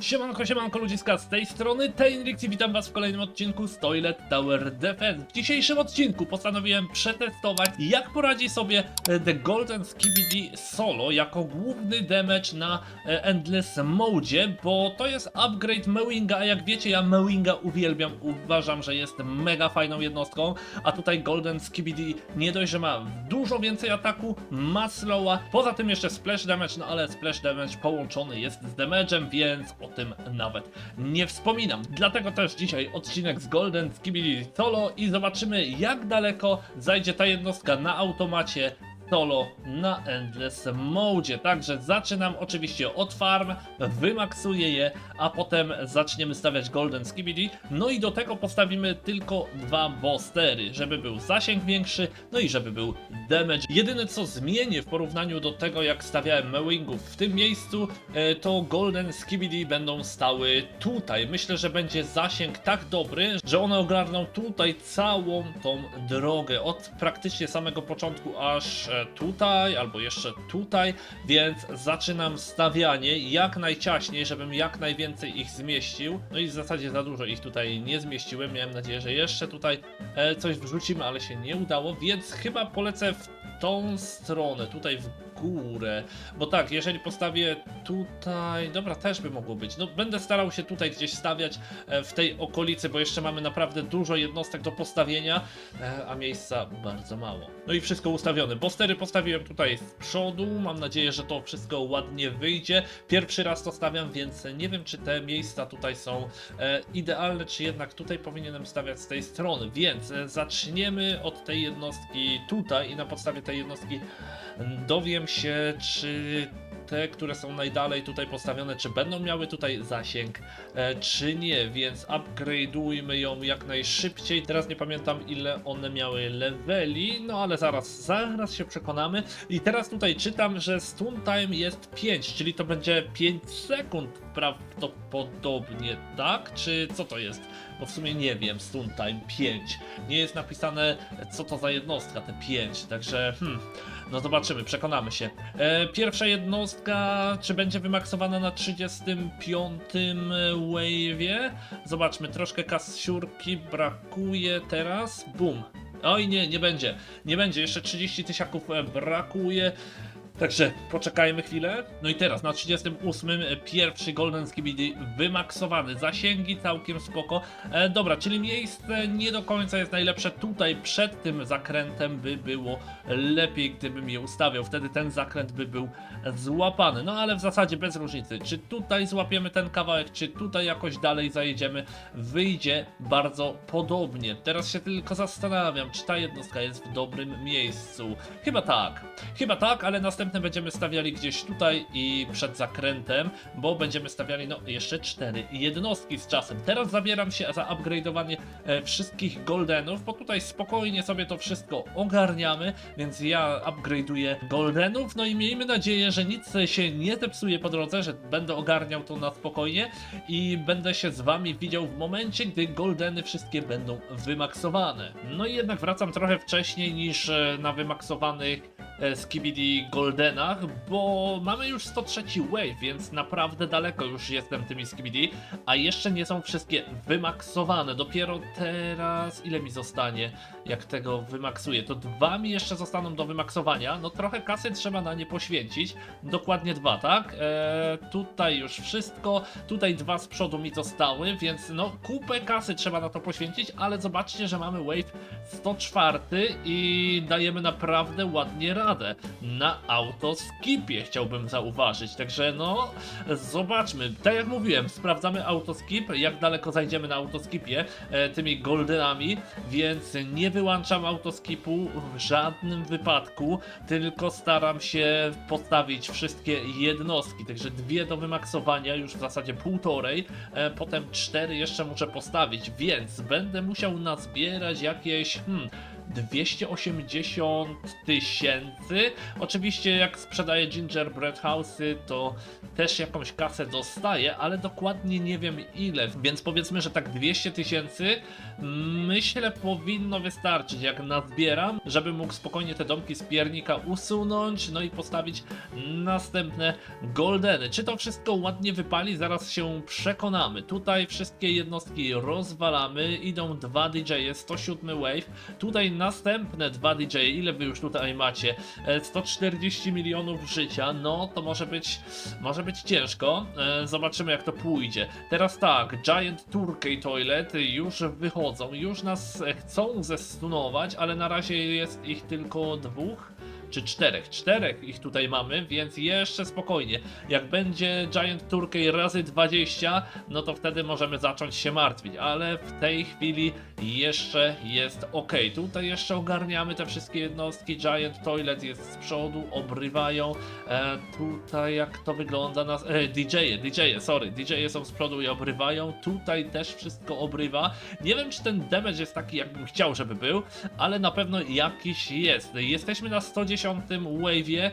Siemanko, siemanko ludziska z tej strony, Tainrix i witam was w kolejnym odcinku z Toilet Tower Defense. W dzisiejszym odcinku postanowiłem przetestować jak poradzi sobie e, The Golden Skibidi Solo jako główny damage na e, Endless Mode, bo to jest upgrade Mewinga, a jak wiecie ja Mewinga uwielbiam, uważam, że jest mega fajną jednostką, a tutaj Golden Skibidi nie dość, że ma dużo więcej ataku, ma slowa, poza tym jeszcze splash damage, no ale splash damage połączony jest z damage'em, więc o tym nawet nie wspominam. Dlatego też dzisiaj odcinek z Golden Skibidi Solo i zobaczymy jak daleko zajdzie ta jednostka na automacie solo na Endless Mode. Także zaczynam oczywiście od farm, wymaksuję je, a potem zaczniemy stawiać Golden Skibidi. No i do tego postawimy tylko dwa boostery, żeby był zasięg większy, no i żeby był damage. Jedyne co zmienię w porównaniu do tego jak stawiałem Mewingów w tym miejscu, e, to Golden Skibidi będą stały tutaj. Myślę, że będzie zasięg tak dobry, że one ogarną tutaj całą tą drogę, od praktycznie samego początku aż tutaj, albo jeszcze tutaj, więc zaczynam stawianie jak najciaśniej, żebym jak najwięcej ich zmieścił. No i w zasadzie za dużo ich tutaj nie zmieściłem. Miałem nadzieję, że jeszcze tutaj e, coś wrzucimy, ale się nie udało, więc chyba polecę w tą stronę, tutaj w górę. Bo tak, jeżeli postawię tutaj, dobra, też by mogło być. No, będę starał się tutaj gdzieś stawiać e, w tej okolicy, bo jeszcze mamy naprawdę dużo jednostek do postawienia, e, a miejsca bardzo mało. No i wszystko ustawione. Bostery postawiłem tutaj z przodu. Mam nadzieję, że to wszystko ładnie wyjdzie. Pierwszy raz to stawiam, więc nie wiem, czy te miejsca tutaj są e, idealne, czy jednak tutaj powinienem stawiać z tej strony. Więc zaczniemy od tej jednostki tutaj i na podstawie tej jednostki dowiem się, czy te, które są najdalej tutaj postawione, czy będą miały tutaj zasięg, e, czy nie, więc upgrade'ujmy ją jak najszybciej. Teraz nie pamiętam ile one miały leveli, no ale zaraz, zaraz się przekonamy. I teraz tutaj czytam, że stun time jest 5, czyli to będzie 5 sekund prawdopodobnie, tak? Czy co to jest? Bo w sumie nie wiem, stun time 5. Nie jest napisane co to za jednostka, te 5, także hmm, no zobaczymy, przekonamy się. E, pierwsza jednostka, czy będzie wymaksowana na 35 wave'ie? Zobaczmy, troszkę kasiurki brakuje teraz. Bum. Oj nie, nie będzie. Nie będzie, jeszcze 30 tysiaków e, brakuje. Także poczekajmy chwilę. No i teraz na 38 e, pierwszy Golden Skibidi wymaksowany. Zasięgi całkiem spoko. E, dobra, czyli miejsce nie do końca jest najlepsze. Tutaj przed tym zakrętem by było lepiej, gdybym je ustawiał. Wtedy ten zakręt by był złapany. No ale w zasadzie bez różnicy. Czy tutaj złapiemy ten kawałek, czy tutaj jakoś dalej zajedziemy, wyjdzie bardzo podobnie. Teraz się tylko zastanawiam, czy ta jednostka jest w dobrym miejscu. Chyba tak. Chyba tak, ale będziemy stawiali gdzieś tutaj i przed zakrętem, bo będziemy stawiali no jeszcze cztery jednostki z czasem. Teraz zabieram się za upgrade'owanie e, wszystkich goldenów, bo tutaj spokojnie sobie to wszystko ogarniamy, więc ja upgrade'uję goldenów, no i miejmy nadzieję, że nic się nie zepsuje po drodze, że będę ogarniał to na spokojnie i będę się z wami widział w momencie, gdy goldeny wszystkie będą wymaksowane. No i jednak wracam trochę wcześniej niż e, na wymaksowanych Skibidi Goldenach, bo mamy już 103 wave, więc naprawdę daleko już jestem tymi Skibidi, a jeszcze nie są wszystkie wymaksowane. Dopiero teraz ile mi zostanie, jak tego wymaksuję? To dwa mi jeszcze zostaną do wymaksowania. No trochę kasy trzeba na nie poświęcić. Dokładnie dwa, tak? Eee, tutaj już wszystko. Tutaj dwa z przodu mi zostały, więc no kupę kasy trzeba na to poświęcić, ale zobaczcie, że mamy wave 104 i dajemy naprawdę ładnie radę. Na autoskipie chciałbym zauważyć. Także no, zobaczmy. Tak jak mówiłem, sprawdzamy autoskip, jak daleko zajdziemy na autoskipie e, tymi goldenami, więc nie wyłączam autoskipu w żadnym wypadku, tylko staram się postawić wszystkie jednostki. Także dwie do wymaksowania, już w zasadzie półtorej, e, potem cztery jeszcze muszę postawić, więc będę musiał nazbierać jakieś, hmm, 280 tysięcy. Oczywiście jak sprzedaję Gingerbread House'y, to też jakąś kasę dostaję, ale dokładnie nie wiem ile, więc powiedzmy, że tak 200 tysięcy myślę powinno wystarczyć, jak nazbieram, żeby mógł spokojnie te domki z piernika usunąć, no i postawić następne goldeny. Czy to wszystko ładnie wypali? Zaraz się przekonamy. Tutaj wszystkie jednostki rozwalamy, idą dwa DJ, 107 wave, tutaj następne dwa DJ, ile wy już tutaj macie? E, 140 milionów życia, no to może być, może być ciężko. E, Zobaczymy jak to pójdzie. Teraz tak, Giant Turkey Toilet już wychodzą, już nas e, chcą zestunować, ale na razie jest ich tylko dwóch czy czterech. Czterech ich tutaj mamy, więc jeszcze spokojnie. Jak będzie Giant Turkey razy 20, no to wtedy możemy zacząć się martwić, ale w tej chwili jeszcze jest ok. Tutaj jeszcze ogarniamy te wszystkie jednostki. Giant Toilet jest z przodu, obrywają. E, tutaj jak to wygląda na... E, DJ-e, DJ-e, sorry, DJ-e są z przodu i obrywają. Tutaj też wszystko obrywa. Nie wiem, czy ten damage jest taki, jakbym chciał, żeby był, ale na pewno jakiś jest. Jesteśmy na 110 wave'ie.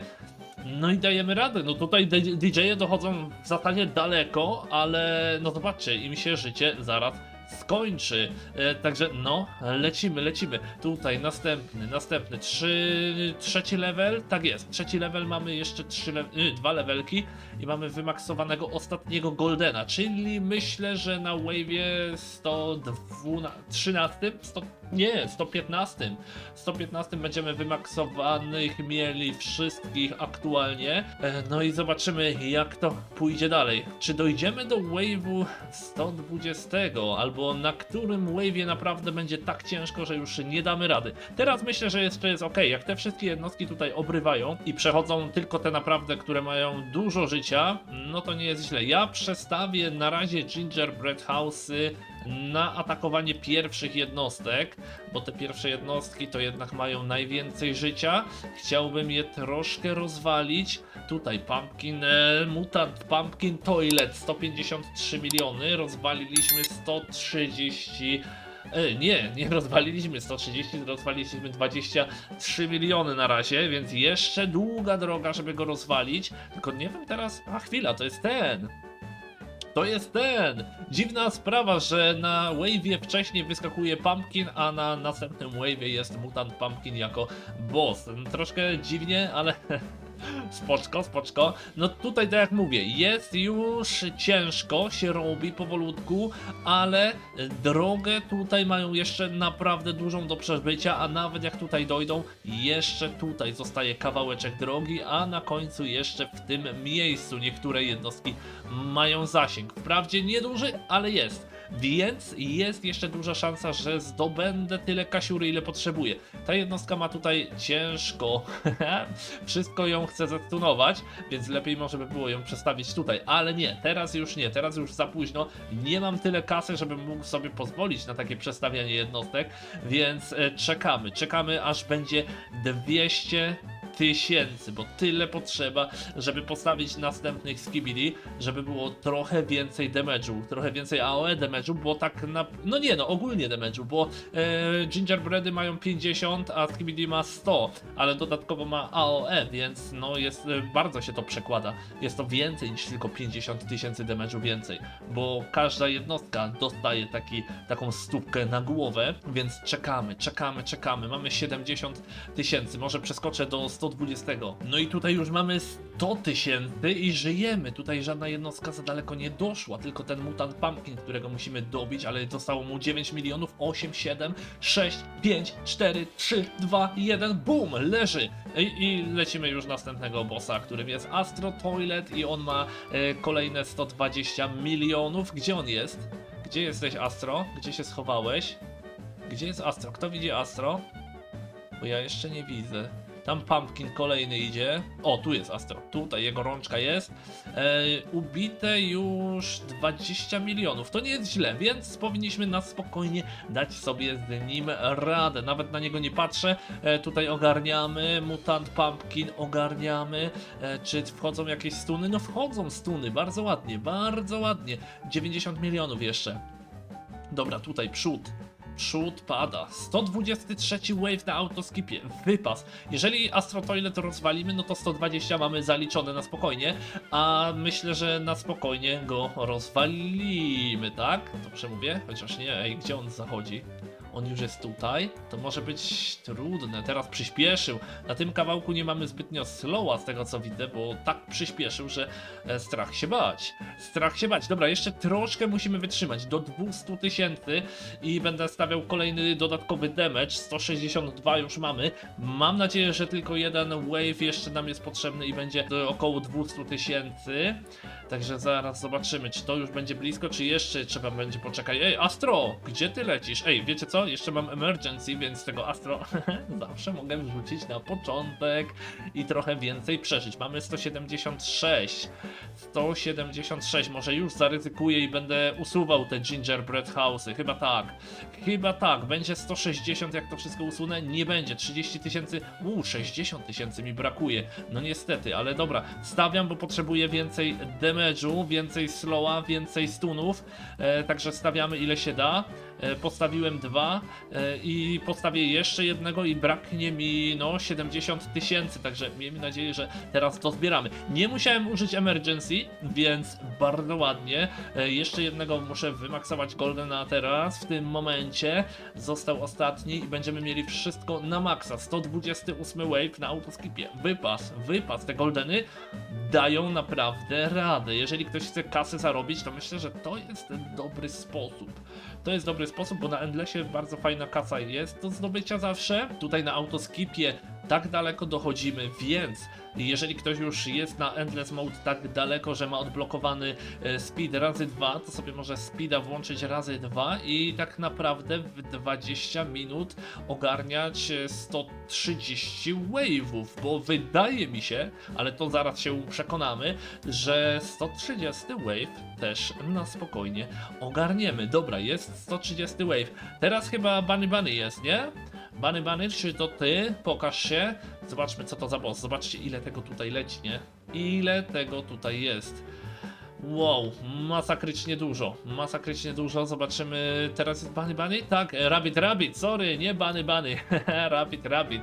No i dajemy radę. No tutaj DJ-e dochodzą w zasadzie daleko, ale no zobaczcie, im się życie zaraz skończy. E, także no, lecimy, lecimy. Tutaj następny, następny, trzy, trzeci level, tak jest, trzeci level mamy jeszcze trzy y, dwa levelki i mamy wymaksowanego ostatniego Goldena, czyli myślę, że na wave'ie 113, 100, nie, 115, 115 będziemy wymaksowanych mieli wszystkich aktualnie, e, no i zobaczymy jak to pójdzie dalej. Czy dojdziemy do wave'u 120 albo na którym wave'ie naprawdę będzie tak ciężko, że już nie damy rady. Teraz myślę, że jeszcze jest ok, jak te wszystkie jednostki tutaj obrywają i przechodzą tylko te naprawdę, które mają dużo życia, no to nie jest źle. Ja przestawię na razie Gingerbread House'y na atakowanie pierwszych jednostek, bo te pierwsze jednostki to jednak mają najwięcej życia. Chciałbym je troszkę rozwalić. Tutaj Pumpkin, e, Mutant Pumpkin Toilet 153 miliony, rozwaliliśmy 130 E, nie, nie rozwaliliśmy 130, rozwaliliśmy 23 miliony na razie, więc jeszcze długa droga, żeby go rozwalić. Tylko nie wiem teraz. A chwila, to jest ten. To jest ten! Dziwna sprawa, że na wave'ie wcześniej wyskakuje Pumpkin, a na następnym wave'ie jest Mutant Pumpkin jako boss. Troszkę dziwnie, ale spoczko, spoczko. No tutaj tak jak mówię, jest już ciężko, się robi powolutku, ale drogę tutaj mają jeszcze naprawdę dużą do przebycia, a nawet jak tutaj dojdą, jeszcze tutaj zostaje kawałeczek drogi, a na końcu jeszcze w tym miejscu niektóre jednostki mają zasięg. Wprawdzie nieduży, ale jest. Więc jest jeszcze duża szansa, że zdobędę tyle kasiury, ile potrzebuję. Ta jednostka ma tutaj ciężko. Wszystko ją chce zestunować, więc lepiej może by było ją przestawić tutaj. Ale nie, teraz już nie, teraz już za późno. Nie mam tyle kasy, żebym mógł sobie pozwolić na takie przestawianie jednostek, więc e, czekamy. Czekamy, aż będzie 200 tysięcy, bo tyle potrzeba, żeby postawić następnych skibidi, żeby było trochę więcej damage'u, trochę więcej AOE damage'u, bo tak na... no nie no, ogólnie damage'u, bo e, gingerbready mają 50, a skibidi ma 100, ale dodatkowo ma AOE, więc no jest, e, bardzo się to przekłada. Jest to więcej niż tylko 50 tysięcy damage'u więcej, bo każda jednostka dostaje taki, taką stópkę na głowę, więc czekamy, czekamy, czekamy, mamy 70 tysięcy, może przeskoczę do 120. No i tutaj już mamy 100 tysięcy i żyjemy. Tutaj żadna jednostka za daleko nie doszła, tylko ten mutant pumpkin, którego musimy dobić, ale zostało mu 9 milionów, 8, 7, 6, 5, 4, 3, 2, 1, boom, leży. I, i lecimy już następnego bossa, którym jest Astro Toilet i on ma e, kolejne 120 milionów. Gdzie on jest? Gdzie jesteś Astro? Gdzie się schowałeś? Gdzie jest Astro? Kto widzi Astro? Bo ja jeszcze nie widzę. Tam Pumpkin kolejny idzie. O, tu jest Astro. Tutaj jego rączka jest. E, ubite już 20 milionów. To nie jest źle, więc powinniśmy na spokojnie dać sobie z nim radę. Nawet na niego nie patrzę. E, tutaj ogarniamy. Mutant Pumpkin ogarniamy. E, czy wchodzą jakieś stuny? No wchodzą stuny. Bardzo ładnie, bardzo ładnie. 90 milionów jeszcze. Dobra, tutaj przód. Przód pada. 123 wave na autoskipie. Wypas. Jeżeli Astro Toilet rozwalimy, no to 120 mamy zaliczone na spokojnie. A myślę, że na spokojnie go rozwalimy, tak? Dobrze mówię? Chociaż nie, ej, gdzie on zachodzi? On już jest tutaj, to może być trudne. Teraz przyspieszył. Na tym kawałku nie mamy zbytnio slowa z tego co widzę, bo tak przyspieszył, że e, strach się bać. Strach się bać. Dobra, jeszcze troszkę musimy wytrzymać. Do 200 tysięcy i będę stawiał kolejny dodatkowy damage. 162 już mamy. Mam nadzieję, że tylko jeden wave jeszcze nam jest potrzebny i będzie około 200 tysięcy. Także zaraz zobaczymy, czy to już będzie blisko, czy jeszcze trzeba będzie poczekać. Ej, Astro, gdzie ty lecisz? Ej, wiecie co? Jeszcze mam emergency, więc tego Astro zawsze mogę wrzucić na początek i trochę więcej przeżyć. Mamy 176. 176, może już zaryzykuję i będę usuwał te gingerbread house'y. Chyba tak. Chyba tak. Będzie 160, jak to wszystko usunę? Nie będzie. 30 tysięcy. Uuu, 60 tysięcy mi brakuje. No niestety, ale dobra. Stawiam, bo potrzebuję więcej damage'u, więcej slowa, więcej stunów. E, także stawiamy ile się da. E, postawiłem dwa e, i postawię jeszcze jednego i braknie mi no 70 tysięcy, także miejmy nadzieję, że teraz to zbieramy. Nie musiałem użyć emergency, więc bardzo ładnie. E, jeszcze jednego muszę wymaksować Goldena teraz, w tym momencie. Został ostatni i będziemy mieli wszystko na maksa. 128 wave na autoskipie. Wypas, wypas. Te Goldeny dają naprawdę radę. Jeżeli ktoś chce kasy zarobić, to myślę, że to jest dobry sposób. To jest dobry sposób, bo na Endlessie bardzo fajna kasa jest do zdobycia zawsze. Tutaj na autoskipie tak daleko dochodzimy, więc jeżeli ktoś już jest na Endless Mode tak daleko, że ma odblokowany e, speed razy 2, to sobie może speeda włączyć razy 2 i tak naprawdę w 20 minut ogarniać e, 130 wave'ów, bo wydaje mi się, ale to zaraz się przekonamy, że 130 wave też na spokojnie ogarniemy. Dobra, jest 130 wave. Teraz chyba Bunny Bunny jest, nie? Bunny Bunny, czy to ty? Pokaż się. Zobaczmy co to za boss. Zobaczcie ile tego tutaj leci, nie? Ile tego tutaj jest. Wow, masakrycznie dużo, masakrycznie dużo, zobaczymy, teraz jest Bunny Bunny? Tak, Rabbit Rabbit, sorry, nie Bunny Bunny, Rabbit Rabbit,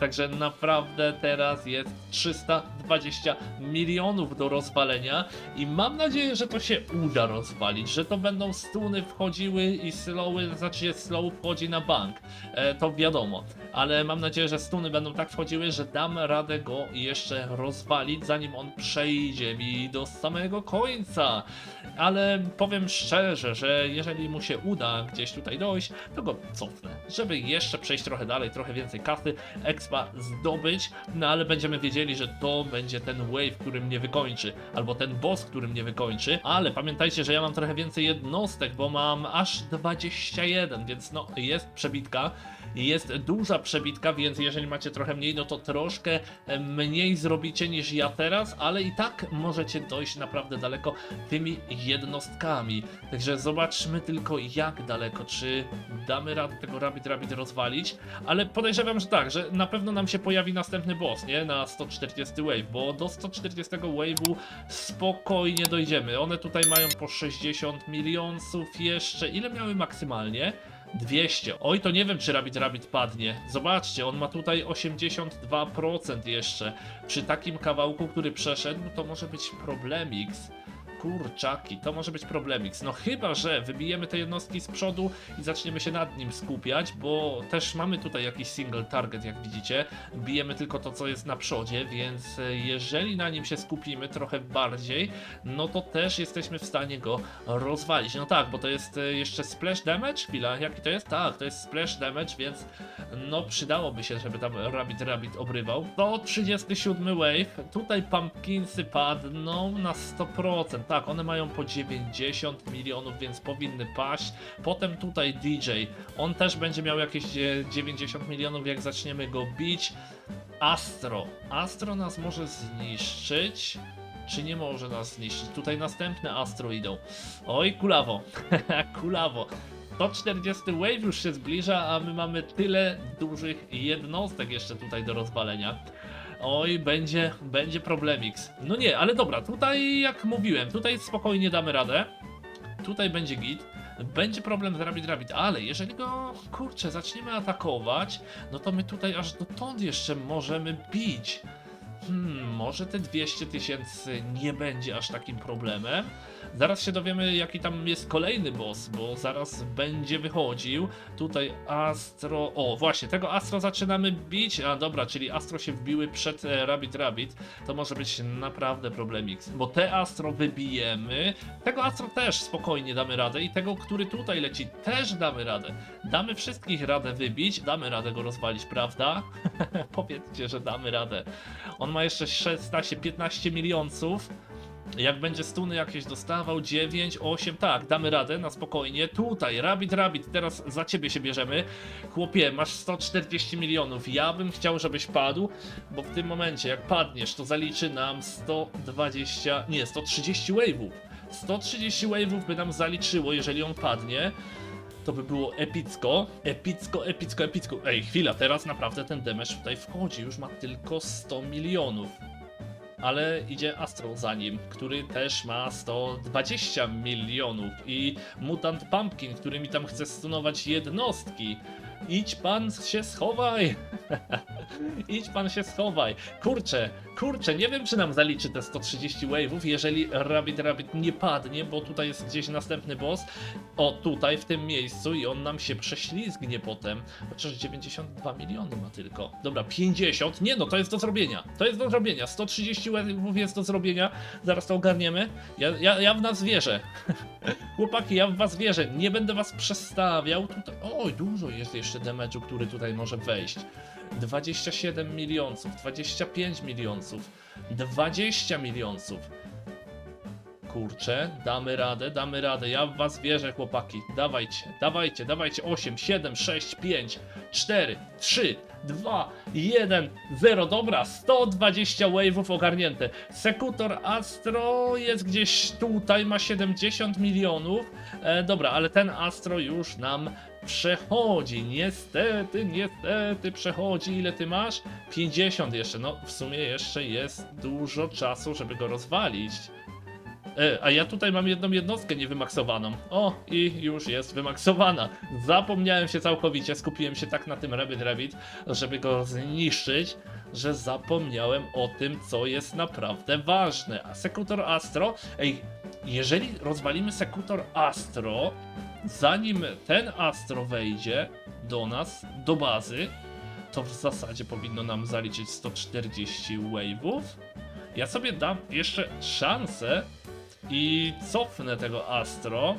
także naprawdę teraz jest 320 milionów do rozwalenia i mam nadzieję, że to się uda rozwalić, że to będą stuny wchodziły i slowy, znaczy slow wchodzi na bank, e, to wiadomo, ale mam nadzieję, że stuny będą tak wchodziły, że dam radę go jeszcze rozwalić, zanim on przejdzie mi do samego końca. Ale powiem szczerze, że jeżeli mu się uda gdzieś tutaj dojść, to go cofnę, żeby jeszcze przejść trochę dalej, trochę więcej kasy, expa zdobyć, no ale będziemy wiedzieli, że to będzie ten wave, który mnie wykończy, albo ten boss, który mnie wykończy, ale pamiętajcie, że ja mam trochę więcej jednostek, bo mam aż 21, więc no jest przebitka. Jest duża przebitka, więc jeżeli macie trochę mniej, no to troszkę e, mniej zrobicie niż ja teraz, ale i tak możecie dojść naprawdę daleko tymi jednostkami. Także zobaczmy tylko jak daleko, czy damy radę tego Rabbit Rabbit rozwalić, ale podejrzewam, że tak, że na pewno nam się pojawi następny boss, nie? Na 140 wave, bo do 140 wave'u spokojnie dojdziemy. One tutaj mają po 60 milionów jeszcze. Ile miały maksymalnie? 200. Oj, to nie wiem, czy Rabbit Rabbit padnie. Zobaczcie, on ma tutaj 82% jeszcze. Przy takim kawałku, który przeszedł, to może być problemix. Kurczaki, to może być problemix. No chyba, że wybijemy te jednostki z przodu i zaczniemy się nad nim skupiać, bo też mamy tutaj jakiś single target, jak widzicie. Bijemy tylko to, co jest na przodzie, więc jeżeli na nim się skupimy trochę bardziej, no to też jesteśmy w stanie go rozwalić. No tak, bo to jest e, jeszcze splash damage? Chwila, jaki to jest? Tak, to jest splash damage, więc no przydałoby się, żeby tam Rabbit Rabbit obrywał. To 37 wave, tutaj pumpkinsy padną na 100%, tak, one mają po 90 milionów, więc powinny paść. Potem tutaj DJ, on też będzie miał jakieś e, 90 milionów, jak zaczniemy go bić. Astro, Astro nas może zniszczyć. Czy nie może nas zniszczyć? Tutaj następne Astro idą. Oj, kulawo, kulawo. 140 wave już się zbliża, a my mamy tyle dużych jednostek jeszcze tutaj do rozwalenia. Oj, będzie, będzie problemix. No nie, ale dobra, tutaj jak mówiłem, tutaj spokojnie damy radę. Tutaj będzie git. będzie problem z Rabbit Rabbit, ale jeżeli go, kurczę, zaczniemy atakować, no to my tutaj aż dotąd jeszcze możemy bić. Hmm, może te 200 tysięcy nie będzie aż takim problemem. Zaraz się dowiemy, jaki tam jest kolejny boss, bo zaraz będzie wychodził. Tutaj Astro. O, właśnie, tego Astro zaczynamy bić. A dobra, czyli Astro się wbiły przed e, Rabbit Rabbit. To może być naprawdę problemik, bo te Astro wybijemy. Tego Astro też spokojnie damy radę i tego, który tutaj leci, też damy radę. Damy wszystkich radę wybić, damy radę go rozwalić, prawda? Powiedzcie, że damy radę. On ma jeszcze 16-15 milionców. Jak będzie stuny jakieś dostawał, 9, 8, tak, damy radę na spokojnie. Tutaj, Rabbit, Rabbit, teraz za ciebie się bierzemy. Chłopie, masz 140 milionów. Ja bym chciał, żebyś padł, bo w tym momencie, jak padniesz, to zaliczy nam 120, nie, 130 wave'ów. 130 wave'ów by nam zaliczyło, jeżeli on padnie. To by było epicko, epicko, epicko, epicko. Ej, chwila, teraz naprawdę ten damage tutaj wchodzi, już ma tylko 100 milionów ale idzie Astro za nim, który też ma 120 milionów i Mutant Pumpkin, który mi tam chce stunować jednostki. Idź pan się schowaj! Idź pan się schowaj! Kurczę, kurczę, nie wiem czy nam zaliczy te 130 wave'ów, jeżeli Rabbit Rabbit nie padnie, bo tutaj jest gdzieś następny boss. O, tutaj, w tym miejscu i on nam się prześlizgnie potem. Chociaż 92 miliony ma tylko. Dobra, 50. Nie no, to jest do zrobienia. To jest do zrobienia. 130 wave'ów jest do zrobienia. Zaraz to ogarniemy. Ja, ja, ja w nas wierzę. Chłopaki, ja w was wierzę. Nie będę was przestawiał. Tutaj... Oj, dużo jest jeszcze damage'u, który tutaj może wejść. 27 milionców, 25 milionców, 20 milionców. Kurczę, damy radę, damy radę. Ja w was wierzę, chłopaki. Dawajcie, dawajcie, dawajcie. 8, 7, 6, 5, 4, 3, 2, 1, 0. Dobra, 120 wave'ów ogarnięte. Sekutor Astro jest gdzieś tutaj, ma 70 milionów. E, dobra, ale ten Astro już nam przechodzi. Niestety, niestety przechodzi. Ile ty masz? 50 jeszcze. No, w sumie jeszcze jest dużo czasu, żeby go rozwalić. E, a ja tutaj mam jedną jednostkę niewymaksowaną. O, i już jest wymaksowana. Zapomniałem się całkowicie, skupiłem się tak na tym Rabbit Rabbit, żeby go zniszczyć, że zapomniałem o tym, co jest naprawdę ważne. A Sekutor Astro, ej, jeżeli rozwalimy Sekutor Astro, zanim ten Astro wejdzie do nas, do bazy, to w zasadzie powinno nam zaliczyć 140 wave'ów. Ja sobie dam jeszcze szansę i cofnę tego Astro,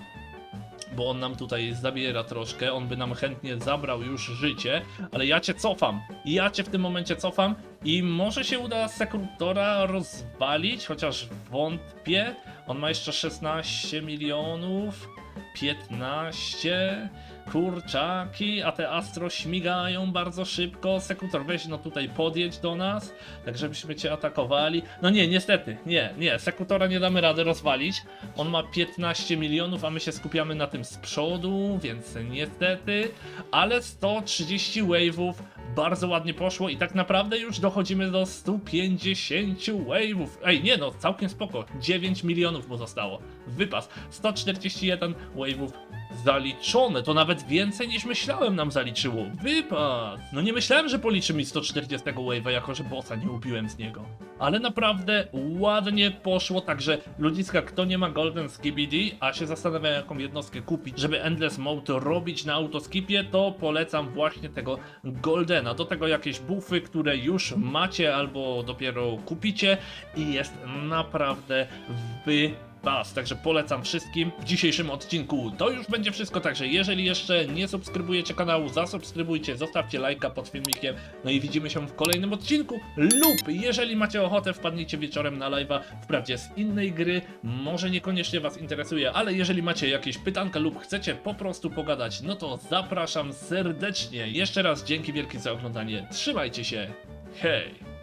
bo on nam tutaj zabiera troszkę, on by nam chętnie zabrał już życie, ale ja cię cofam. Ja cię w tym momencie cofam i może się uda Sekrutora rozwalić, chociaż wątpię. On ma jeszcze 16 milionów, 15 kurczaki, a te astro śmigają bardzo szybko. Sekutor, weź no tutaj podjedź do nas, tak żebyśmy cię atakowali. No nie, niestety, nie, nie, Sekutora nie damy rady rozwalić. On ma 15 milionów, a my się skupiamy na tym z przodu, więc niestety, ale 130 wave'ów bardzo ładnie poszło i tak naprawdę już dochodzimy do 150 wave'ów. Ej, nie no, całkiem spoko. 9 milionów mu zostało. Wypas. 141 wave'ów zaliczone. To nawet więcej niż myślałem nam zaliczyło. Wypas. No nie myślałem, że policzy mi 140 wave'a, jako że bossa nie ubiłem z niego. Ale naprawdę ładnie poszło, także ludziska, kto nie ma Golden Skibidi, a się zastanawia jaką jednostkę kupić, żeby Endless Mode robić na autoskipie, to polecam właśnie tego Goldena. Do tego jakieś buffy, które już macie albo dopiero kupicie i jest naprawdę wy Bas, także polecam wszystkim w dzisiejszym odcinku. To już będzie wszystko, także jeżeli jeszcze nie subskrybujecie kanału, zasubskrybujcie, zostawcie lajka pod filmikiem, no i widzimy się w kolejnym odcinku lub jeżeli macie ochotę wpadnijcie wieczorem na live'a, wprawdzie z innej gry, może niekoniecznie was interesuje, ale jeżeli macie jakieś pytanka lub chcecie po prostu pogadać, no to zapraszam serdecznie. Jeszcze raz dzięki wielkie za oglądanie, trzymajcie się, hej!